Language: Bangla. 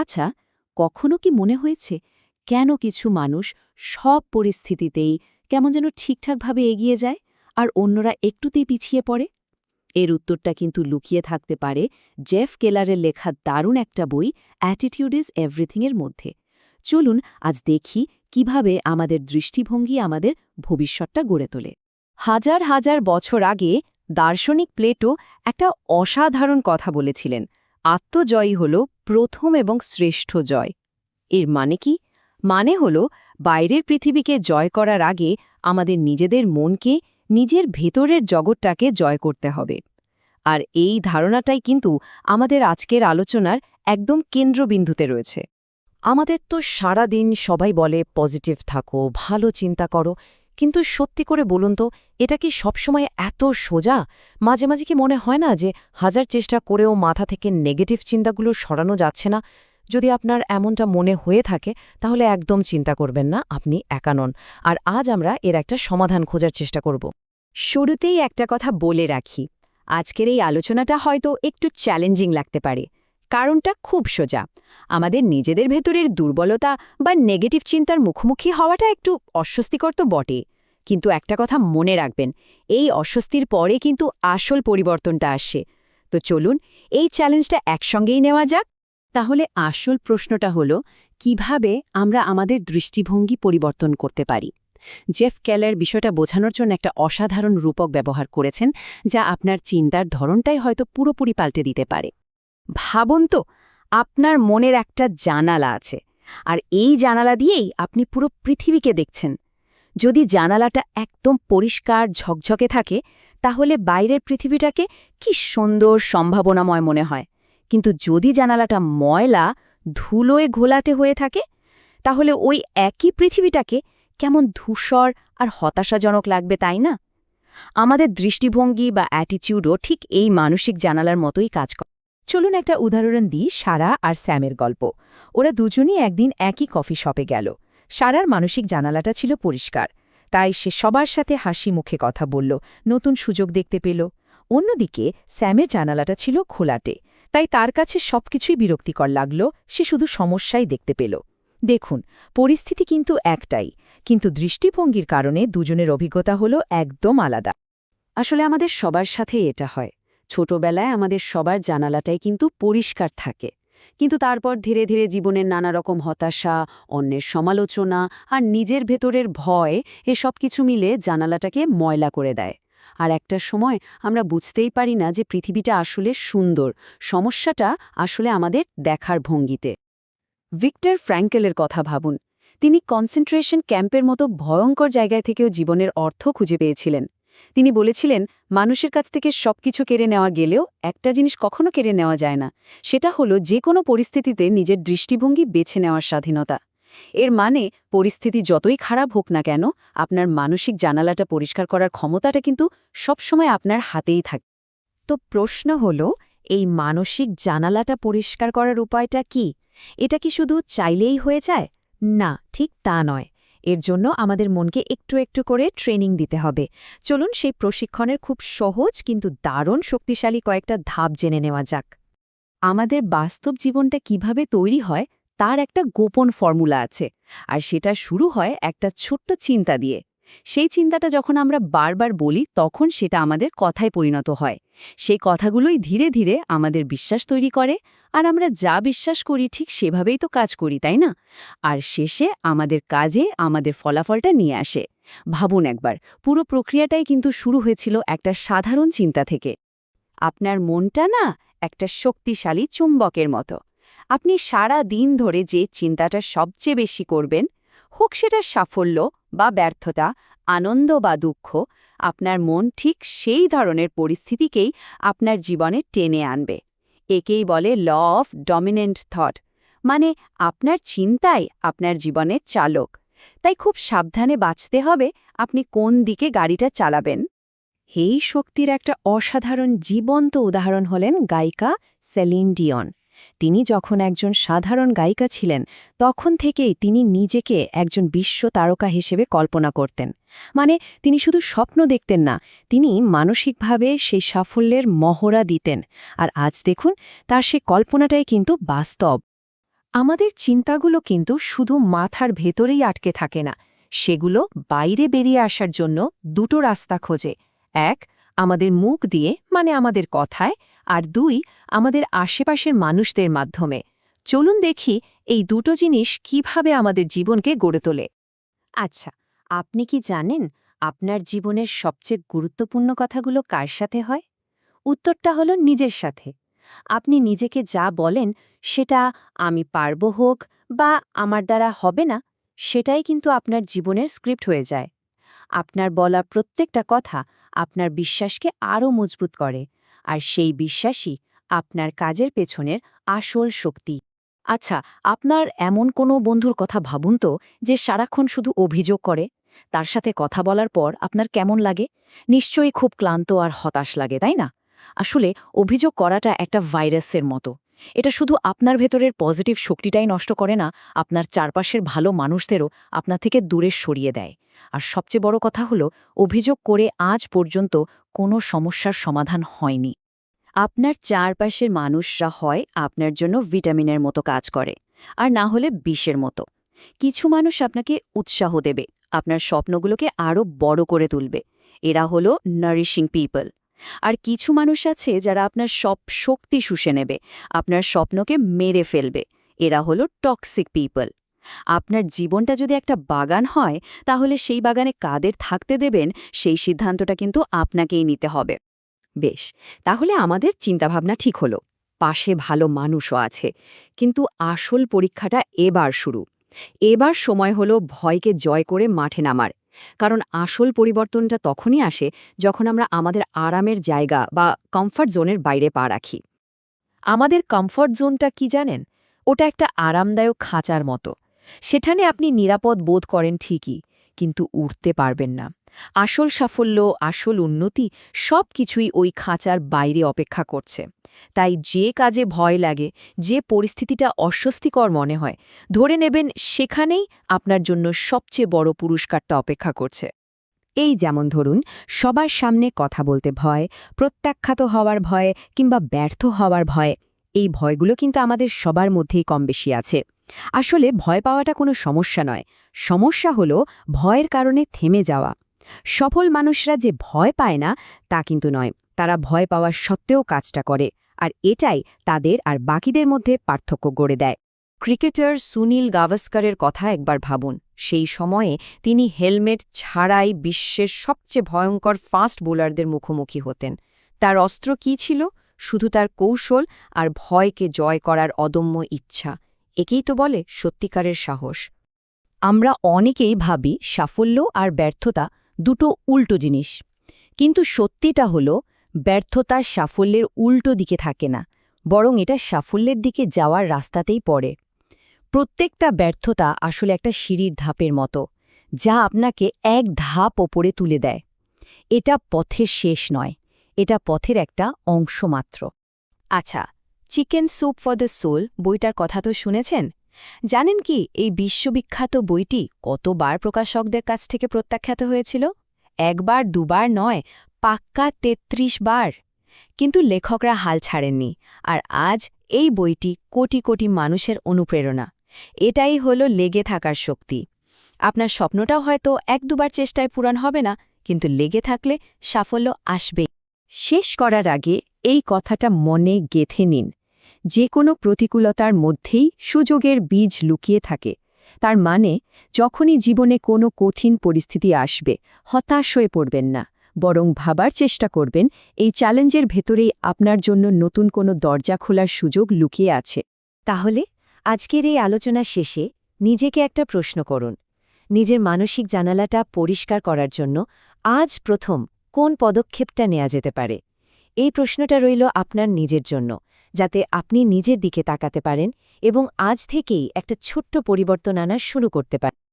আচ্ছা কখনো কি মনে হয়েছে কেন কিছু মানুষ সব পরিস্থিতিতেই কেমন যেন ঠিকঠাকভাবে এগিয়ে যায় আর অন্যরা একটুতেই পিছিয়ে পড়ে? এর উত্তরটা কিন্তু লুকিয়ে থাকতে পারে জেফ কেলারের লেখা দারুণ একটা বই অ্যাটিটিউড ইজ এভরিথিংয়ের মধ্যে। চলুন আজ দেখি কীভাবে আমাদের দৃষ্টিভঙ্গি আমাদের ভবিষ্যৎটা গড়ে তোলে। হাজার হাজার বছর আগে দার্শনিক প্লেটো একটা অসাধারণ কথা বলেছিলেন। আত্মজয়ী হল প্রথম এবং শ্রেষ্ঠ জয়। এর মানে কি? মানে হল বাইরের পৃথিবীকে জয় করার আগে আমাদের নিজেদের মনকে, নিজের ভেতরের জগৎটাকে জয় করতে হবে। আর এই ধারণাটাই কিন্তু আমাদের আজকের আলোচনার একদম কেন্দ্রবিন্দুতে রয়েছে। আমাদের তো সারা দিন সবাই বলে, পজিটিভ থাকো, ভালো চিন্তা করো। কিন্তু সত্যি করে বলুন তো, এটা কি সবসময় এত সোজা? মাঝে মাঝে কি মনে হয় না যে হাজার চেষ্টা করেও মাথা থেকে নেগেটিভ চিন্তাগুলো সরানো যাচ্ছে না? যদি আপনার এমনটা মনে হয়ে থাকে, তাহলে একদম চিন্তা করবেন না, আপনি একা নন। আর আজ আমরা এর একটা সমাধান খোঁজার চেষ্টা করব। শুরুতেই একটা কথা বলে রাখি। আজকের এই আলোচনাটা হয়তো একটু চ্যালেঞ্জিং লাগতে পারে। কারণটা খুব সোজা। আমাদের নিজেদের ভেতরের দুর্বলতা বা নেগেটিভ চিন্তার মুখোমুখি হওয়াটা একটু অস্বস্তিকর তো বটে কিন্তু একটা কথা মনে রাখবেন, এই অস্বস্তির পরে কিন্তু আসল পরিবর্তনটা আসে। তো চলুন, এই চ্যালেঞ্জটা একসঙ্গেই নেওয়া যাক। তাহলে আসল প্রশ্নটা হল, কীভাবে আমরা আমাদের দৃষ্টিভঙ্গি পরিবর্তন করতে পারি? জেফ ক্যালার বিষয়টা বোঝানোর জন্য একটা অসাধারণ রূপক ব্যবহার করেছেন, যা আপনার চিন্তার ধরনটাই হয়তো পুরোপুরি পাল্টে দিতে পারে। ভাবুন তো, আপনার মনের একটা জানালা আছে, আর এই জানালা দিয়েই আপনি পুরো পৃথিবীকে দেখছেন। যদি জানালাটা একদম পরিষ্কার ঝকঝকে থাকে, তাহলে বাইরের পৃথিবীটাকে কি সুন্দর সম্ভাবনাময় মনে হয়। কিন্তু যদি জানালাটা ময়লা, ধুলোয় ঘোলাটে হয়ে থাকে, তাহলে ওই একই পৃথিবীটাকে কেমন ধূসর আর হতাশাজনক লাগবে, তাই না? আমাদের দৃষ্টিভঙ্গি বা অ্যাটিচিউডও ঠিক এই মানসিক জানালার মতোই কাজ করে। চলুন একটা উদাহরণ দিই সারা আর স্যামের গল্প। ওরা দুজনই একদিন একই কফি শপে গেল। সারার মানসিক জানালাটা ছিল পরিষ্কার। তাই সে সবার সাথে হাসি মুখে কথা বলল, নতুন সুযোগ দেখতে পেল। অন্যদিকে, স্যামের জানালাটা ছিল খোলাটে, তাই তার কাছে সবকিছুই বিরক্তিকর লাগল, সে শুধু সমস্যাই দেখতে পেল। দেখুন, পরিস্থিতি কিন্তু একটাই, কিন্তু দৃষ্টিভঙ্গির কারণে দুজনের অভিজ্ঞতা হল একদম আলাদা। আসলে আমাদের সবার সাথে এটা হয়। ছোটবেলায় আমাদের সবার জানালাটাই কিন্তু পরিষ্কার থাকে। কিন্তু তারপর ধীরে ধীরে জীবনের নানা রকম হতাশা, অন্যের সমালোচনা আর নিজের ভেতরের ভয় এসব কিছু মিলে জানালাটাকে ময়লা করে দেয়। আর একটা সময় আমরা বুঝতেই পারি না যে পৃথিবীটা আসলে সুন্দর, সমস্যাটা আসলে আমাদের দেখার ভঙ্গিতে। ভিক্টর ফ্র্যাঙ্কেলের কথা ভাবুন। তিনি কনসেন্ট্রেশন ক্যাম্পের মতো ভয়ঙ্কর জায়গায় থেকেও জীবনের অর্থ খুঁজে পেয়েছিলেন। তিনি বলেছিলেন, মানুষের কাছ থেকে সবকিছু কেড়ে নেওয়া গেলেও একটা জিনিস কখনো কেড়ে নেওয়া যায় না। সেটা হলো যে কোনো পরিস্থিতিতে নিজের দৃষ্টিভঙ্গি বেছে নেওয়ার স্বাধীনতা। এর মানে পরিস্থিতি যতই খারাপ হোক না কেন, আপনার মানসিক জানালাটা পরিষ্কার করার ক্ষমতাটা কিন্তু সবসময় আপনার হাতেই থাকে তো প্রশ্ন হল, এই মানসিক জানালাটা পরিষ্কার করার উপায়টা কি? এটা কি শুধু চাইলেই হয়ে যায়? না, ঠিক তা নয়। এর জন্য আমাদের মনকে একটু একটু করে ট্রেনিং দিতে হবে। চলুন সেই প্রশিক্ষণের খুব সহজ কিন্তু দারুণ শক্তিশালী কয়েকটা ধাপ জেনে নেওয়া যাক। আমাদের বাস্তব জীবনটা কীভাবে তৈরি হয় তার একটা গোপন ফর্মুলা আছে, আর সেটা শুরু হয় একটা ছোট্ট চিন্তা দিয়ে। সেই চিন্তাটা যখন আমরা বারবার বলি, তখন সেটা আমাদের কথায় পরিণত হয়। সেই কথাগুলোই ধীরে ধীরে আমাদের বিশ্বাস তৈরি করে, আর আমরা যা বিশ্বাস করি ঠিক সেভাবেই তো কাজ করি, তাই না? আর শেষে আমাদের কাজে আমাদের ফলাফলটা নিয়ে আসে। ভাবুন একবার, পুরো প্রক্রিয়াটাই কিন্তু শুরু হয়েছিল একটা সাধারণ চিন্তা থেকে। আপনার মনটা না একটা শক্তিশালী চুম্বকের মতো। আপনি সারা দিন ধরে যে চিন্তাটা সবচেয়ে বেশি করবেন, হোক সেটা সাফল্য বা ব্যর্থতা, আনন্দ বা দুঃখ, আপনার মন ঠিক সেই ধরনের পরিস্থিতিকেই আপনার জীবনে টেনে আনবে। একেই বলে ল অফ ডমিনেন্ট থট মানে আপনার চিন্তাই আপনার জীবনের চালক। তাই খুব সাবধানে বাঁচতে হবে আপনি কোন দিকে গাড়িটা চালাবেন। এই শক্তির একটা অসাধারণ জীবন্ত উদাহরণ হলেন গায়িকা সেলিন ডিয়ন। তিনি যখন একজন সাধারণ গায়িকা ছিলেন, তখন থেকেই তিনি নিজেকে একজন বিশ্ব তারকা হিসেবে কল্পনা করতেন। মানে তিনি শুধু স্বপ্ন দেখতেন না, তিনি মানসিকভাবে সেই সাফল্যের মহড়া দিতেন। আর আজ দেখুন, তার সে কল্পনাটাই কিন্তু বাস্তব। আমাদের চিন্তাগুলো কিন্তু শুধু মাথার ভেতরেই আটকে থাকে না, সেগুলো বাইরে বেরিয়ে আসার জন্য দুটো রাস্তা খোঁজে। এক, আমাদের মুখ দিয়ে মানে আমাদের কথায় আর দুই, আমাদের আশেপাশের মানুষদের মাধ্যমে। চলুন দেখি এই দুটো জিনিস কীভাবে আমাদের জীবনকে গড়ে তোলে। আচ্ছা আপনি কি জানেন আপনার জীবনের সবচেয়ে গুরুত্বপূর্ণ কথাগুলো কার সাথে হয়? উত্তরটা হলো নিজের সাথে। আপনি নিজেকে যা বলেন সেটা আমি পারব হোক বা আমার দ্বারা হবে না, সেটাই কিন্তু আপনার জীবনের স্ক্রিপ্ট হয়ে যায়। আপনার বলা প্রত্যেকটা কথা আপনার বিশ্বাসকে আরও মজবুত করে। আর সেই বিশ্বাসই আপনার কাজের পেছনের আসল শক্তি। আচ্ছা আপনার এমন কোনো বন্ধুর কথা ভাবুন তো, যে সারাক্ষণ শুধু অভিযোগ করে, তার সাথে কথা বলার পর আপনার কেমন লাগে? নিশ্চয়ই খুব ক্লান্ত আর হতাশ লাগে, তাই না? আসলে অভিযোগ করাটা একটা ভাইরাসের মতো। এটা শুধু আপনার ভেতরের পজিটিভ শক্তিটাই নষ্ট করে না, আপনার চারপাশের ভালো মানুষদেরও আপনার থেকে দূরে সরিয়ে দেয়। আর সবচেয়ে বড় কথা হলো, অভিযোগ করে আজ পর্যন্ত কোনো সমস্যার সমাধান হয়নি। আপনার চারপাশের মানুষরা হয় আপনার জন্য ভিটামিনের মতো কাজ করে, আর না হলে বিষের মতো। কিছু মানুষ আপনাকে উৎসাহ দেবে, আপনার স্বপ্নগুলোকে আরও বড় করে তুলবে। এরা হলো নারিশিং পিপল আর কিছু মানুষ আছে যারা আপনার সব শক্তি শুষে নেবে, আপনার স্বপ্নকে মেরে ফেলবে। এরা হলো টক্সিক পিপল আপনার জীবনটা যদি একটা বাগান হয়, তাহলে সেই বাগানে কাদের থাকতে দেবেন, সেই সিদ্ধান্তটা কিন্তু আপনাকেই নিতে হবে। বেশ, তাহলে আমাদের চিন্তাভাবনা ঠিক হলো। পাশে ভালো মানুষও আছে। কিন্তু আসল পরীক্ষাটা এবার শুরু। এবার সময় হলো ভয়কে জয় করে মাঠে নামার। কারণ আসল পরিবর্তনটা তখনই আসে যখন আমরা আমাদের আরামের জায়গা বা কমফর্ট জোনের বাইরে পা রাখি। আমাদের কমফর্ট জোনটা কি জানেন? ওটা একটা আরামদায়ক খাঁচার মতো। সেখানে আপনি নিরাপদ বোধ করেন ঠিকই, কিন্তু উঠতে পারবেন না। আসল সাফল্য, আসল উন্নতি সব কিছুই ওই খাঁচার বাইরে অপেক্ষা করছে। তাই যে কাজে ভয় লাগে, যে পরিস্থিতিটা অস্বস্তিকর মনে হয়, ধরে নেবেন সেখানেই আপনার জন্য সবচেয়ে বড় পুরস্কারটা অপেক্ষা করছে। এই যেমন ধরুন, সবার সামনে কথা বলতে ভয়, প্রত্যাখ্যাত হওয়ার ভয় কিংবা ব্যর্থ হওয়ার ভয়, এই ভয়গুলো কিন্তু আমাদের সবার মধ্যেই কম বেশি আছে। আসলে ভয় পাওয়াটা কোনো সমস্যা নয়। সমস্যা হলো ভয়ের কারণে থেমে যাওয়া। সফল মানুষরা যে ভয় পায় না, তা কিন্তু নয়। তারা ভয় পাওয়ার সত্ত্বেও কাজটা করে, আর এটাই তাদের আর বাকিদের মধ্যে পার্থক্য গড়ে দেয়। ক্রিকেটার সুনীল গাভাস্করের কথা একবার ভাবুন। সেই সময়ে তিনি হেলমেট ছাড়াই বিশ্বের সবচেয়ে ভয়ঙ্কর ফাস্ট বোলারদের মুখোমুখি হতেন। তার অস্ত্র কি ছিল? শুধু তার কৌশল আর ভয়কে জয় করার অদম্য ইচ্ছা। একেই তো বলে সত্যিকারের সাহস। আমরা অনেকেই ভাবি সাফল্য আর ব্যর্থতা দুটো উল্টো জিনিস। কিন্তু সত্যিটা হলো, ব্যর্থতা সাফল্যের উল্টো দিকে থাকে না, বরং এটা সাফল্যের দিকে যাওয়ার রাস্তাতেই পড়ে। প্রত্যেকটা ব্যর্থতা আসলে একটা সিঁড়ির ধাপের মতো, যা আপনাকে এক ধাপ ওপরে তুলে দেয়। এটা পথের শেষ নয়, এটা পথের একটা অংশ মাত্র। আচ্ছা chicken soup for the soul, বইটার কথা তো শুনেছেন? জানেন কি, এই বিশ্ববিখ্যাত বইটি কতবার প্রকাশকদের কাছ থেকে প্রত্যাখ্যাত হয়েছিল? একবার, দুবার নয়, পাক্কা ৩৩ বার। কিন্তু লেখকরা হাল ছাড়েননি, আর আজ এই বইটি কোটি কোটি মানুষের অনুপ্রেরণা। এটাই হলো লেগে থাকার শক্তি। আপনার স্বপ্নটাও হয়তো এক দুবার চেষ্টায় পূরণ হবে না, কিন্তু লেগে থাকলে সাফল্য আসবেই। শেষ করার আগে এই কথাটা মনে গেথে নিন। যে কোনো প্রতিকূলতার মধ্যেই সুযোগের বীজ লুকিয়ে থাকে। তার মানে যখনই জীবনে কোনো কঠিন পরিস্থিতি আসবে, হতাশ হয়ে পড়বেন না, বরং ভাবার চেষ্টা করবেন, এই চ্যালেঞ্জের ভেতরেই আপনার জন্য নতুন কোনো দরজা খোলার সুযোগ লুকিয়ে আছে। তাহলে, আজকের এই আলোচনা শেষে নিজেকে একটা প্রশ্ন করুন। নিজের মানসিক জানালাটা পরিষ্কার করার জন্য আজ প্রথম কোন পদক্ষেপটা নেওয়া যেতে পারে? এই প্রশ্নটা রইল আপনার নিজের জন্য। যাতে আপনি নিজের দিকে তাকাতে পারেন এবং আজ থেকেই একটা ছোট্ট পরিবর্তন আনা শুরু করতে পারেন।